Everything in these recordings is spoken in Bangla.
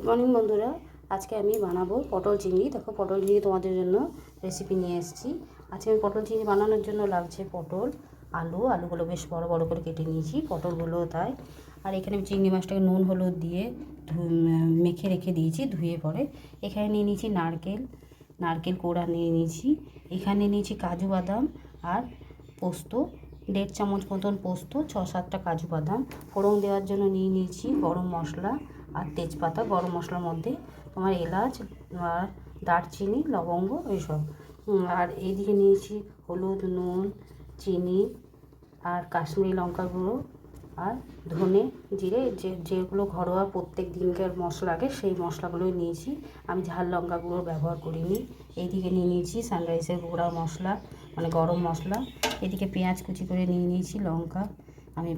গুড মর্নিং বন্ধুরা। আজকে আমি বানাবো পটল চিংড়ি। দেখো, পটল চিংড়ি তোমাদের জন্য রেসিপি নিয়ে এসেছি। আজকে আমি পটল চিংড়ি বানানোর জন্য লাগছে পটল, আলু। আলুগুলো বেশ বড় বড় করে কেটে নিয়েছি পটলগুলো তাই। আর এখানে আমি চিংড়ি মাছটাকে নুন, হলুদ দিয়ে মেখে রেখে দিয়েছি, ধুয়ে পরে। এখানে নিয়ে নিয়েছি নারকেল। নারকেল কোড়া নিয়ে নিয়েছি। এখানে নিয়েছি কাজু বাদাম আর পোস্ত। দেড় চামচ মতন পোস্ত ছ সাতটা কাজু বাদাম। ফোড়ন দেওয়ার জন্য নিয়ে নিয়েছি গরম মশলা। আর তেজপাতা, গরম মশলার মধ্যে তোমার এলাচ আর দারচিনি, লবঙ্গ, এইসব। আর এইদিকে নিয়েছি হলুদ, নুন, চিনি আর কাশ্মীরি লঙ্কা গুঁড়ো আর ধনে জিরে, যে, যেগুলো ঘরোয়া প্রত্যেক দিনকার মশলা আগে, সেই মশলাগুলোই নিয়েছি। আমি ঝাল লঙ্কা গুঁড়ো ব্যবহার করিনি। এইদিকে নিয়ে নিয়েছি সানরাইসের গুঁড়া মশলা মানে গরম মশলা। এদিকে পেঁয়াজ কুচি করে নিয়ে নিয়েছি লঙ্কা। আমি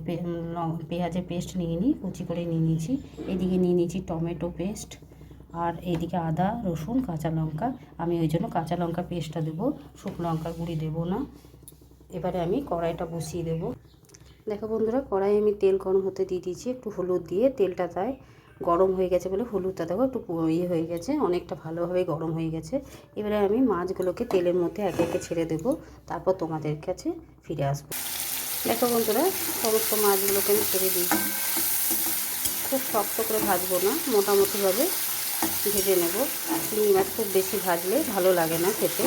পেঁয়াজের পেস্ট নিয়ে নিই, কুচি করে নিয়ে নিয়েছি। এদিকে নিয়ে নিয়েছি টমেটো পেস্ট আর এইদিকে আদা, রসুন, কাঁচা লঙ্কা। আমি ওই জন্য কাঁচা লঙ্কা পেস্টটা দেবো, শুকনো লঙ্কার গুঁড়ি দেবো না। এবারে আমি কড়াইটা বসিয়ে দেবো। দেখো বন্ধুরা কড়াই আমি তেল গরম হতে দিয়ে দিয়েছি, একটু হলুদ দিয়ে। তেলটা তাই গরম হয়ে গেছে বলে হলুদটা দেখো একটু ইয়ে হয়ে গেছে, অনেকটা ভালোভাবে গরম হয়ে গেছে। এবারে আমি মাছগুলোকে তেলের মধ্যে একে একে ছেড়ে দেবো, তারপর তোমাদের কাছে ফিরে আসব। দেখো বন্ধুরা, সমস্ত মাছগুলোকে আমি ছেড়ে দিয়েছি। খুব শক্ত করে ভাজবো না, মোটামুটিভাবে ভেজে নেব। চিংড়ি মাছ খুব বেশি ভাজলে ভালো লাগে না খেতে।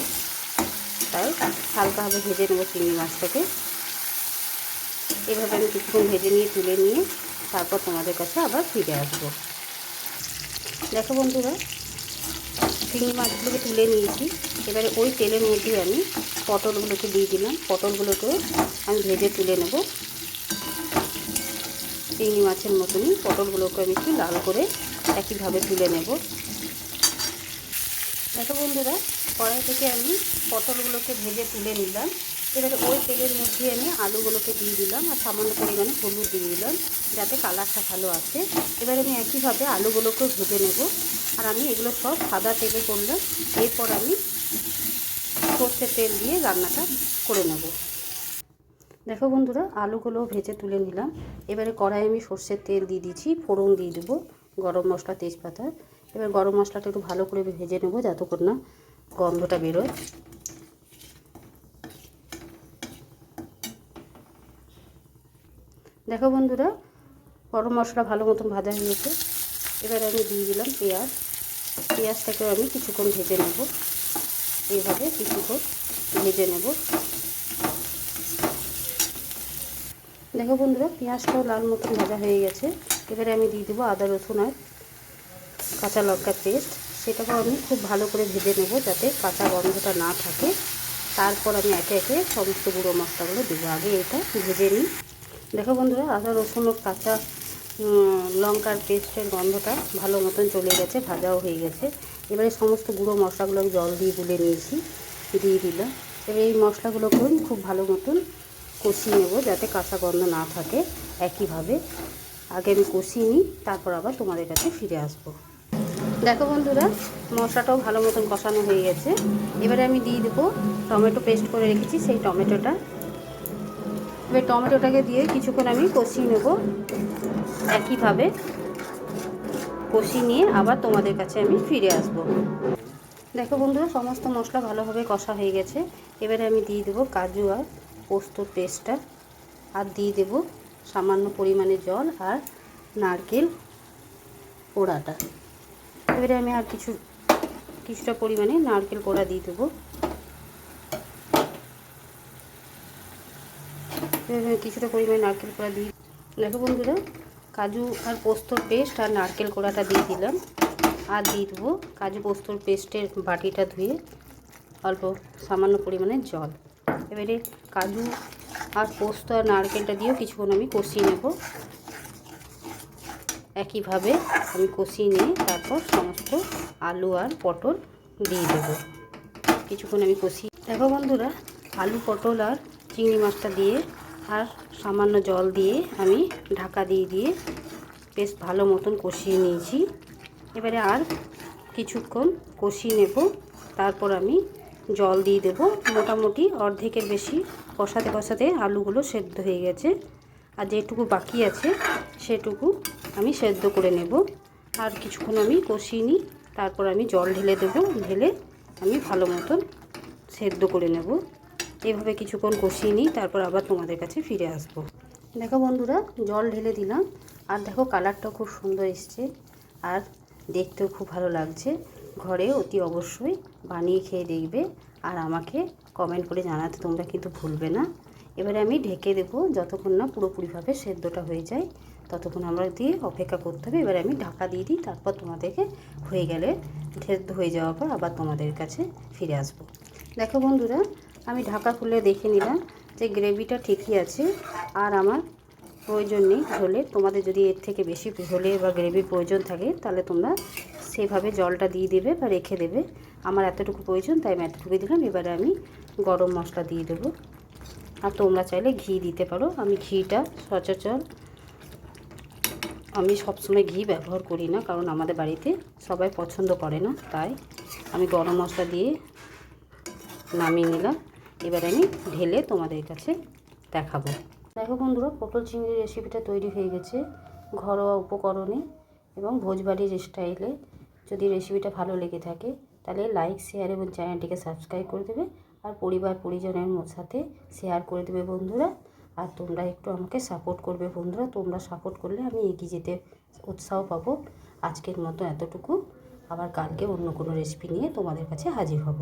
তাই হালকাভাবে ভেজে নেব চিংড়ি মাছটাকে। এভাবে আমি কিছুক্ষণ ভেজে নিয়ে, তুলে নিয়ে তারপর তোমাদের কাছে আবার ফিরে আসব। দেখো বন্ধুরা চিংড়ি মাছগুলোকে তুলে নিয়েছি। এবারে ওই তেলের মধ্যে আমি পটলগুলোকে দিয়ে দিলাম। পটলগুলোকে আমি ভেজে তুলে নেব। চিংড়ি মাছের মতনই পটলগুলোকে আমি একটু লাল করে একইভাবে তুলে নেব। দেখো বন্ধুরা, কড়াই থেকে আমি পটলগুলোকে ভেজে তুলে নিলাম। এবারে ওই তেলের মধ্যে আমি আলুগুলোকে দিয়ে দিলাম আর সামান্য পরিমাণে হলুদ দিয়ে দিলাম, যাতে কালারটা ভালো আসে। এবারে আমি একইভাবে আলুগুলোকেও ভেজে নেব। আর আমি এগুলো সব সাদা তেলে করলাম এরপর আমি সর্ষের তেল দিয়ে রান্নাটা করে নেব। দেখো বন্ধুরা, আলুগুলো ভেজে তুলে নিলাম। এবারে কড়াই আমি সর্ষের তেল দিয়ে দিচ্ছি, ফোড়ন দিয়ে দেবো, গরম মশলা, তেজপাতা। এবার গরম মশলাটা একটু ভালো করে ভেজে নেব যতক্ষণ না গন্ধটা বেরোয়। দেখো বন্ধুরা, গরম মশলা ভালো মতন ভাজা হয়ে গেছে। এবার আমি দিয়ে দিলাম পেঁয়াজ। পেঁয়াজটাকেও আমি কিছুক্ষণ ভেজে নেব। এইভাবে কিছুক্ষণ ভেজে নেব। দেখো বন্ধুরা, পেঁয়াজটাও লাল মতন ভাজা হয়ে গেছে। এবারে আমি দিয়ে দেবো আদা, রসুন আর কাঁচা লঙ্কার পেস্ট। সেটাকেও আমি খুব ভালো করে ভেজে নেব যাতে কাঁচা গন্ধটা না থাকে। তারপর আমি একে একে সমস্ত গুঁড়ো মশলাগুলো দেবো। আগে এটা ভেজে নিই। দেখো বন্ধুরা, আদা, রসুন কাঁচা লঙ্কার পেস্টের গন্ধটা ভালো মতন চলে গেছে, ভাজাও হয়ে গেছে। এবারে সমস্ত গুঁড়ো মশলাগুলো আমি জল দিয়ে গুলে নিয়েছি, দিয়ে দিলাম। এবার এই মশলাগুলোকেও আমি খুব ভালো মতন কষিয়ে নেব, যাতে কাঁচা গন্ধ না থাকে একইভাবে। আগে আমি কষিয়ে নিই, তারপর আবার তোমাদের কাছে ফিরে আসব। দেখো বন্ধুরা, মশলাটাও ভালো মতন কষানো হয়ে গেছে। এবারে আমি দিয়ে দেবো টমেটো পেস্ট করে রেখেছি, সেই টমেটোটা। এবার টমেটোটাকে দিয়ে কিছুক্ষণ আমি কষিয়ে নেব। একইভাবে কষিয়ে নিয়ে আবার তোমাদের কাছে আমি ফিরে আসব। দেখো বন্ধুরা, সমস্ত মশলা ভালোভাবে কষা হয়ে গেছে। এবারে আমি দিয়ে দেবো কাজু আর পোস্তর পেস্টটা। আর দিয়ে দেব সামান্য পরিমাণে জল আর নারকেল পোড়াটা। এবারে আমি আর কিছু, কিছুটা পরিমাণে নারকেল পোড়া দিয়ে দেবো এবারে আমি কিছুটা পরিমাণে নারকেল কোড়া দিই দেখো বন্ধুরা, কাজু আর পোস্তর পেস্ট আর নারকেল কোড়াটা দিয়ে দিলাম। আর দিয়ে দেবো কাজু পোস্তর পেস্টের বাটিটা ধুয়ে অল্প সামান্য পরিমাণে জল। এবারে কাজু আর পোস্ত আর নারকেলটা দিয়েও কিছুক্ষণ আমি কষিয়ে নেব। একইভাবে আমি কষিয়ে নিয়ে তারপর সমস্ত আলু আর পটল দিয়ে দেবো। কিছুক্ষণ আমি কষি দেখো বন্ধুরা, আলু, পটল আর চিংড়ি মাছটা দিয়ে আর সামান্য জল দিয়ে আমি ঢাকা দিয়ে দিয়ে বেশ ভালো মতন কষিয়ে নিয়েছি। এবারে আর কিছুক্ষণ কষিয়ে নেব। তারপর আমি জল দিয়ে দেব। মোটামুটি অর্ধেকের বেশি কষাতে কষাতে আলুগুলো সেদ্ধ হয়ে গেছে। আর যেটুকু বাকি আছে সেটুকু আমি সেদ্ধ করে নেব। আর কিছুক্ষণ আমি কষিয়ে নিই। তারপর আমি জল ঢেলে দেবো। ঢেলে আমি ভালো মতন সেদ্ধ করে নেব। এভাবে কিছুক্ষণ কষিয়ে নিই, তারপর আবার তোমাদের কাছে ফিরে আসব। দেখো বন্ধুরা, জল ঢেলে দিলাম। আর দেখো কালারটাও খুব সুন্দর এসছে। আর দেখতেও খুব ভালো লাগছে। ঘরে অতি অবশ্যই বানিয়ে খেয়ে দেখবে। আর আমাকে কমেন্ট করে জানাতে তোমরা কিন্তু ভুলবে না। এবারে আমি ঢেকে দেবো যতক্ষণ না পুরোপুরিভাবে সেদ্ধটা হয়ে যায়, ততক্ষণ আমরা দিয়ে অপেক্ষা করতে হবে। এবারে আমি ঢাকা দিয়ে দিই, তারপর তোমাদেরকে হয়ে গেলে সেদ্ধ হয়ে যাওয়ার পর আবার তোমাদের কাছে ফিরে আসব। দেখো বন্ধুরা আমি ঢাকা খুলে দেখে নিলাম যে গ্রেভিটা ঠিকই আছে আর আমার প্রয়োজন নেই ঝোলে। তোমাদের যদি এর থেকে বেশি ঝোলে বা গ্রেভির প্রয়োজন থাকে, তাহলে তোমরা সেভাবে জলটা দিয়ে দেবে বা রেখে দেবে। আমার এতটুকু প্রয়োজন, তাই আমি এতটুকু দিলাম। এবারে আমি গরম মশলা দিয়ে দেবো। আর তোমরা চাইলে ঘি দিতে পারো। আমি ঘিটা সচরাচর আমি সবসময় ঘি ব্যবহার করি না, কারণ আমাদের বাড়িতে সবাই পছন্দ করে না। তাই আমি গরম মশলা দিয়ে নামিয়ে নিলাম। এবার আমি ঢেলে তোমাদের কাছে দেখাবো। দেখো বন্ধুরা, পটল চিংড়ির রেসিপিটা তৈরি হয়ে গেছে ঘরোয়া উপকরণে এবং ভোজবাড়ির স্টাইলে যদি রেসিপিটা ভালো লেগে থাকে, তাহলে লাইক শেয়ার এবং চ্যানেলটিকে সাবস্ক্রাইব করে দেবে আর পরিবার পরিজনের সাথে শেয়ার করে দেবে বন্ধুরা। আর তোমরা একটু আমাকে সাপোর্ট করবে বন্ধুরা, তোমরা সাপোর্ট করলে আমি এগিয়ে যেতে উৎসাহ পাবো। আজকের মতো এতটুকু। আবার কালকে অন্য কোনো রেসিপি নিয়ে তোমাদের কাছে হাজির হব।